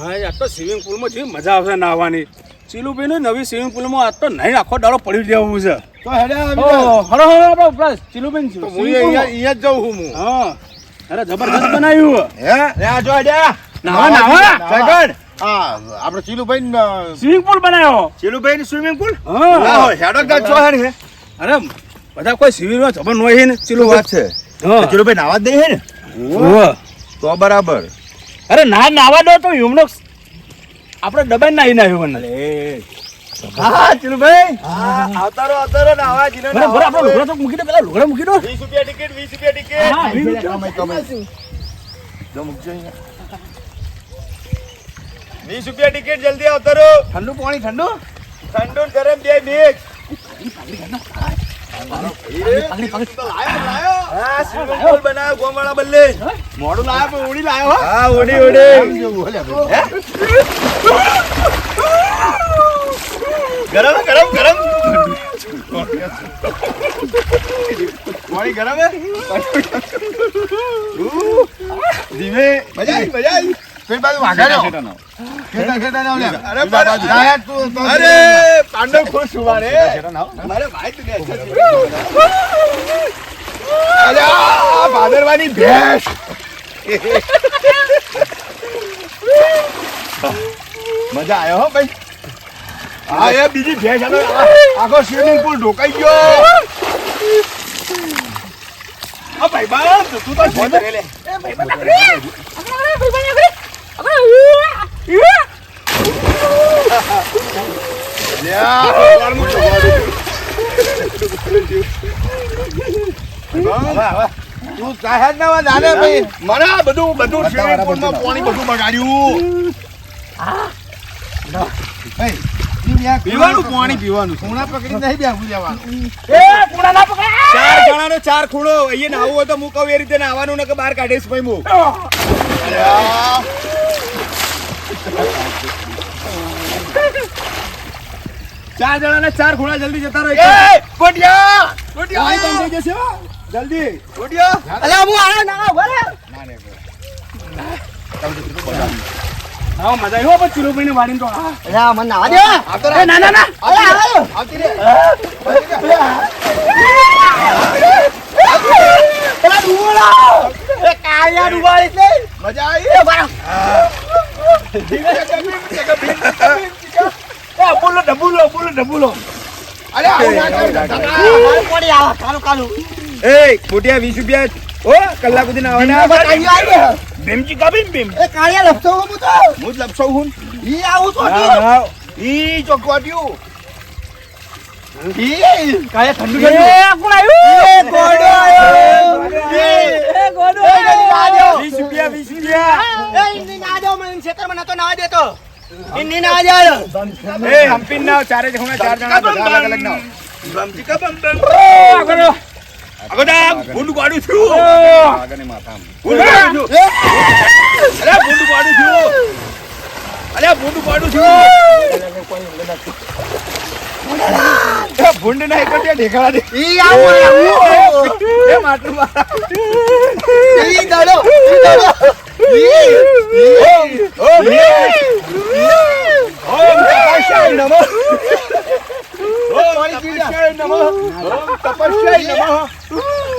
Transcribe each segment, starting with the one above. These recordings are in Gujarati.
હા આ તો સ્વિમિંગ પુલમાં જેવી મજા આવશે નાહવાની. ચીલુભાઈ નવી સ્વિમિંગ પુલમાં આજ તો નહીં આખો દાડો પડી જવું છે. તો હેડે હરો હરો આપણે પ્લસ ચીલુભાઈ હું અહીંયા અહીંયા જ જાઉં છું હું. હા અરે જબરદસ્ત બનાવ્યું હે? રે આ જો હેડે નાવા નાવા જગન હા આપણે ચીલુભાઈ ને, સ્વિમિંગ પુલ બનાવ્યો. ચીલુભાઈ ને સ્વિમિંગ પુલ હા હેડો ગા જો હેડે. હે અરે બધા કોઈ સિવિલમાં જબર નો હોય ને ચીલુ ચીલુભાઈ? વાત છે. હા. ચીલુભાઈ નાવા દે હે ને? તો બરાબર. અરે ના નાવા દો તો યુમનો આપણે ડબાઈ નાહી નાખ્યું મને. હા ચીલુભાઈ આવતારો આવતારો નાવા જીને બરાબર બરાબર આપણે લુગડા તો મૂકી દો પેલા લુગડા મૂકી દો. 20 રૂપિયા ટિકિટ 20 રૂપિયા ટિકિટ. હા, 20 રૂપિયા. કમાઈ કમાઈ. જો મૂકજો અહીંયા. 20 રૂપિયા ટિકિટ જલ્દી આવતારો. ઠંડુ પાણી ઠંડુ? ઠંડુ ને ગરમ બે મિક્સ મોડું લાવ્યા પણ ઉડી લાવ્યો હા, ઉડી, ઉડી. ગરમ ગરમ ગરમ પાણી ગરમ હે ધીમે મજા આવી મજા આવી પેલી બાજુ વાઘાડ્યો. ખેતા ખેતા ના ઓલ્યા. અરે બાજુ. ના, તું- તું- અરે પાંડવ ખુશ હુવા રે મારે ભાઈ તું બેસે છે. અલ્યા, ભાદરવાની ભેંસ મજા આવ્યો હો ભાઈ હા એ બીજી ભેંસ આનો આખો સ્વિમિંગ પુલ ઢોકાઈ ગયો આ ભાઈ બા તું તો લે. હવે, હવે. તું સાહેબ ના વાત ભાઈ મને બધું બધું સ્વિમિંગ પુલમાં પાણી બધું બગાડ્યું પીવાનું પાણી પીવાનું. ખૂણા પકડી નહીં બેહું જવાનું. એ ખૂણા ના પકડ. ચાર જણાનો ચાર ખૂણો. અહીંયા નાવું હોય તો મુકાવ એ રીતે નાવાનું ને કે બહાર કાઢીશ ભાઈ હું. ચાર જણાને ચાર ખૂણા જલ્દી જતા રહે પોટિયા બંધ થઈ જશે. જલ્દી. પોટિયા અલા હું આયો ના ભરે હા મજા આવ્યો પણ ચીલુભાઈ ને વાડીને તો હા. મને નાવા દે. ના ના ના. અલા આવતી રે અલા ડુબોળા કાયા ડુબાડી મજા આવી. બોલો ડબુલો બોલો આવું ના કર દાદા. મારું પડી આવા કાલું કાલું એ પોટિયા વીસ રૂપિયા ઓ કલાક સુધી ના આ બતાવી કાબીન ભીમ. એ કાયા લપસો હું તો. હું જ લપસવ હું. ઈ આવું તો ઈ ચોકવાટ્યું ઈ કાયા ઠંડુ કોણ આવ્યું? ગોડો આવ્યો. ગોડો આવ્યો. વીસ રૂપિયા. ના દો મને ખેતરમાં નતો નાવા દેતો. ઇન્ની ના જાય એ હમ્પીન ના ચારે જણા ચાર જણા બધા અલગ અલગ ના. બમચી કા બમ બમ આગળ. અગોદા ગુંડ ગાડું છું. આગને માથા ગુંડ ગાડું છું. અરે ગુંડ ગાડું છું. અરે ગુંડ ગાડું છું. ભૂંડ નહીં કરતી ઢેકાડા દે. ઈ આવું આવું એ માટલું મારા. ઈ દડો ઈ દડો. ઓમ ઓમ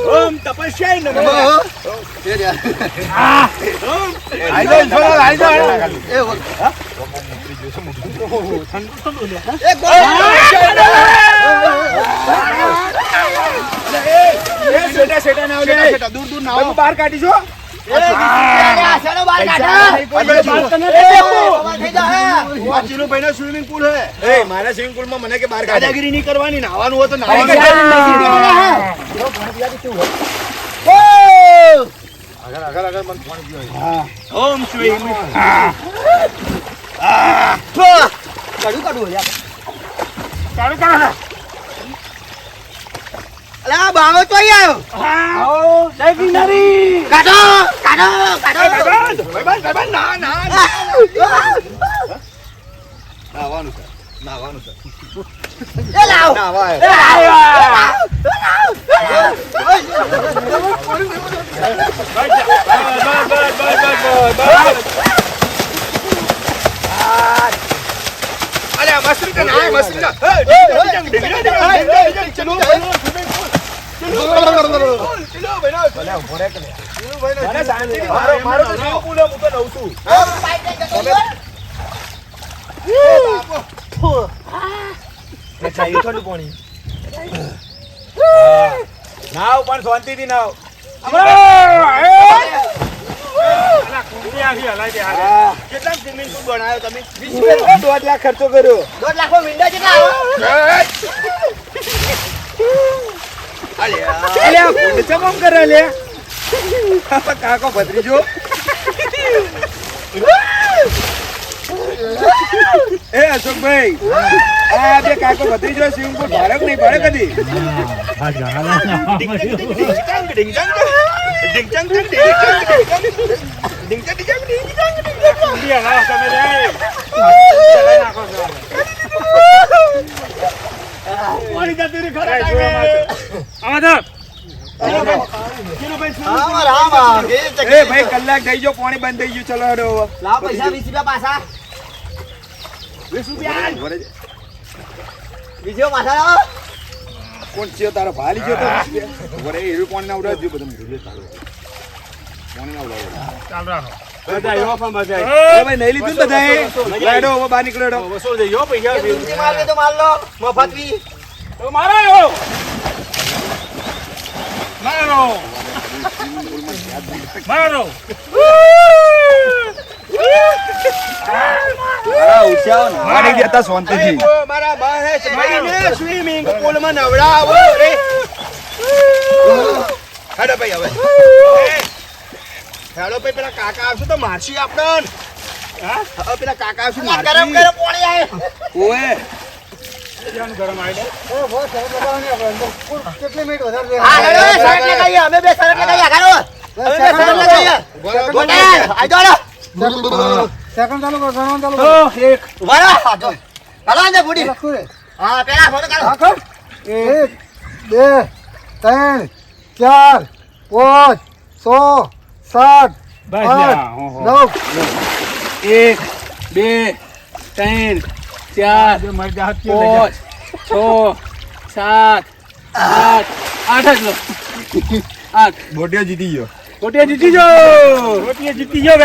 ઓમ તપસ્યાય નમઃ બહાર કાઢી કાઢો સ્વિમિંગ પુલ હે. એ મારા સ્વિમિંગ પુલમાં મને કે બહાર દાદાગીરી નહીં કરવાની નાવાનું હોય તો આગળ આગળ આગળ મને ઓમ સ્વિમિંગ કાઢું કાઢું યાર ચાલુ આ બાવો તો અહીં આવ્યો આવો જય બિનારી કાઢો કાઢો કાઢો ભાઈબંધ ભાઈબંધ ના ના નાવાનું છે નાવાનું છે એ લાવ નાવાય એ લાવ અરે મસ્તી ના મસ્તી ના ચલો ઠંડુ પાણી નાવ પણ શાંતિ થી નાવ કેટલા સ્વિમિંગ પુલ બનાવ્યો તમે દોઢ લાખ ખર્ચો કર્યો દોઢ લાખમાં વિન્ડો અલ્યા. ગુંડ ચમમ કરે લે કાકો ભદરી જો એ અશોકભાઈ આ બે કાકો ભદરી જો સિંહ પર ભારક નહીં ભરે કદી? નાખો ભાઈ કલાક થઈ ગયો પાણી બંધ થઈ ગયું ચલો લાવ પૈસા વીસ રૂપિયા પાછા. વીસ રૂપિયા. બીજો પાછા લાવો. કોણ છે? તારો ભાલી છે વરે એવી કોણ ના ઉડાવ બધું ભૂલે તારો કોણ ના ઉડાવ ચાલ રાખો. મફત વી મારો મારો દેતા શાંતિથી. મારા મહેશભાઈને સ્વિમિંગ પુલમાં નવડાવો. રે હેડો ભાઈ હવે. હેડો ભાઈ પેલા કાકા આવશે તો મારશી આપણને હા? પેલા કાકા આવશે ગરમ ગરમ પાણી આવે. ઓએ કેટલી મિનિટ વધારે અમે બે શરત લગાવીએ આગળ સેકન્ડ ચાલુ કરો ત્રણ ચાર પાંચ છ સાત નવ. એક બે ત્રણ ચાર પાંચ છ સાત આઠ આઠ જ લો. આઠ. બોટિયા જીતી ગયો. બોટિયા જીતી ગયો. બોટિયા જીતી ગયો